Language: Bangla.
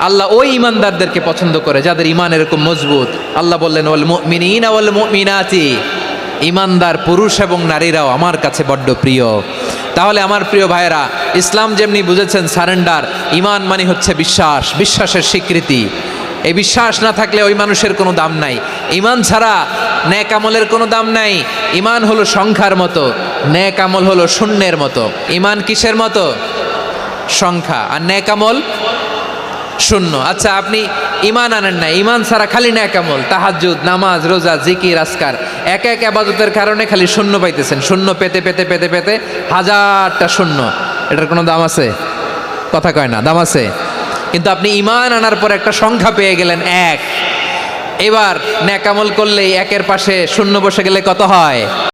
আল্লাহ ওই ইমানদারদেরকে পছন্দ করে, যাদের ইমান এরকম মজবুত। আল্লাহ বললেন, ওয়াল মুমিনিন ওয়াল মুমিনাতি। ইমানদার পুরুষ এবং নারীরাও আমার কাছে বড্ড প্রিয়। তাহলে আমার প্রিয় ভাইয়েরা, ইসলাম যেমনি বুঝেছেন, সারেন্ডার ইমান মানে হচ্ছে বিশ্বাস, বিশ্বাসের স্বীকৃতি। এই বিশ্বাস না থাকলে ওই মানুষের কোনো দাম নাই। ইমান ছাড়া ন্যাক আমলের কোনো দাম নাই। ইমান হলো সংখ্যার মতো, ন্যাক আমল হলো শূন্যের মতো। ইমান কিসের মতো? সংখ্যা। আর ন্যাক আমল শূন্য। আচ্ছা আপনি ইমান আনেন না ইমান ছাড়া খালি ন্যাক আমল তাহাজ্জুদ, নামাজ, রোজা, জিকির আসকার এক এক আবাদতের কারণে খালি শূন্য পাইতেছেন। শূন্য পেতে পেতে পেতে পেতে হাজারটা শূন্য। এটার কোনো দাম আছে? কথা কয় না, দাম আছে। কিন্তু আপনি ইমান আনার পর একটা সংখ্যা পেয়ে গেলেন, এক। এবার ন্যাকামল করলেই একের পাশে শূন্য বসে গেলে কত হয়?